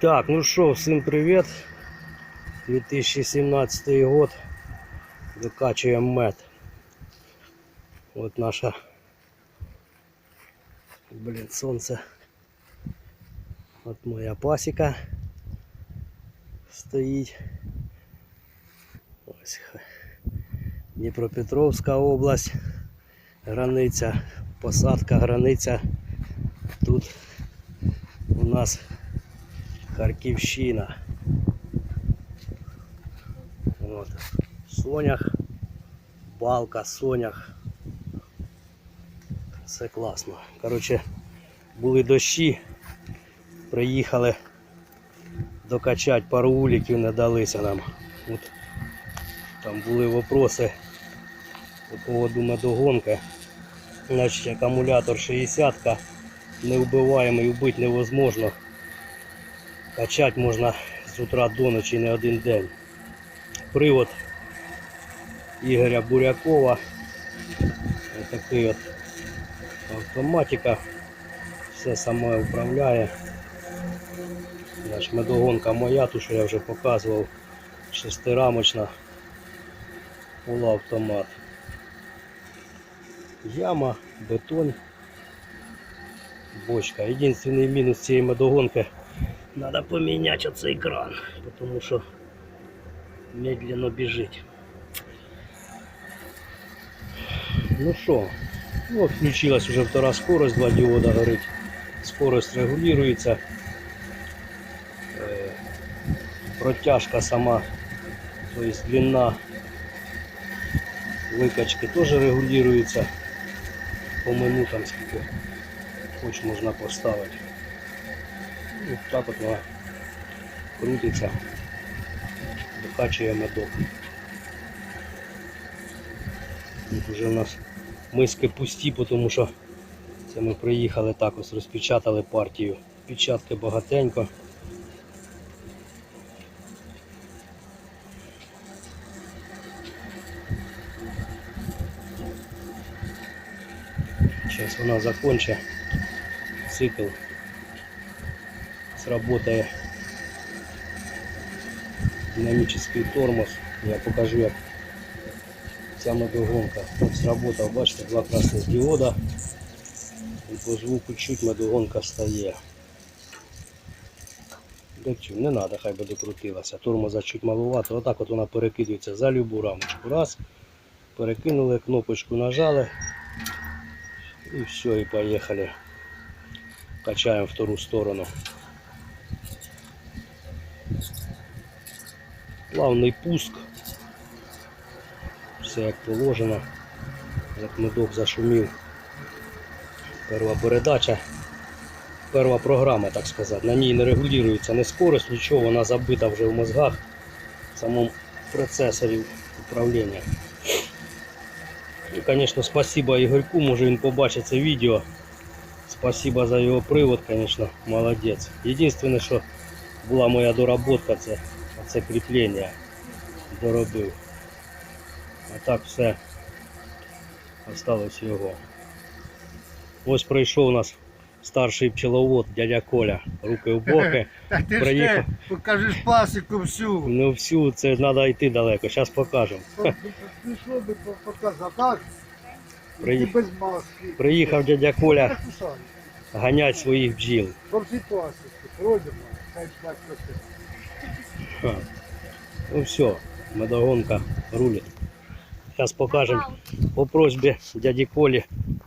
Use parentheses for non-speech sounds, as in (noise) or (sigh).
Так, ну что, всем привет. 2017 год. Викачуємо мед. Вот наша, блин, солнце. Вот моя пасіка стоїть. Ось х- Дніпропетровська область, границя, посадка, границя. Тут у нас Харківщина. От. Сонях, балка, сонях. Все класно. Коротше, були дощі, приїхали докачати пару уліків, не далися нам. От, там були вопроси по поводу медогонки. Значить, акумулятор 60 не вбиваємий, вбити невозможно. Качать можна з утра до ночі не один день. Привод Ігоря Бурякова. Ось такий от автоматика. Все саме управляє. Значить, медогонка моя, ту, що я вже показував. Шестирамочна полуавтомат. Яма, бетон, бочка. Єдиний мінус цієї медогонки Надо поменять оцей кран, потому что медленно бежит. Ну что, ну, вот включилась уже вторая скорость, два диода горит. Скорость регулируется. Э, Протяжка сама, то есть длина выкачки тоже регулируется. По минутам сколько хочешь можно поставить. Так от вона крутиться, докачує медок. Тут вже у нас миски пусті, тому що це ми приїхали так ось розпечатали партію. Печатки багатенько. Зараз вона закончить цикл сработает динамический тормоз. Я покажу, як ця медогонка. От сработав, бачите, два красних діода. І по звуку чуть медогонка стає. Не треба, хай би докрутилася. Тормоза чуть малувато. Отак от вона перекидується за любу рамочку. Раз. Перекинули, кнопочку нажали. І все, і поїхали. Качаємо втору сторону. Плавний пуск. Все як положено. Як медок зашумів. Перша передача. Перша програма, так сказати. На ній не регулюється не скорость, нічого, вона забита вже в мозгах, в самому процесорі управління. І, звісно, спасибо Ігорьку, може він побачить це відео. Спасибо за його привод, звісно, молодець. Єдине, що була моя доработка, це, це кріплення доробив. А так все осталось його. Ось прийшов у нас старший пчеловод, дядя Коля. Руки в боки. (laughs) Так ти ж покажеш пасіку всю. Ну всю це треба йти далеко, зараз покажемо. Пішло би показати, так? І без маски. Приїхав дядя Коля ганять своїх бджіл. По всій пасіці. Пройдемо. Хай так. Ха. Ну все, медогонка рулит. Сейчас покажем по просьбе дяди Колі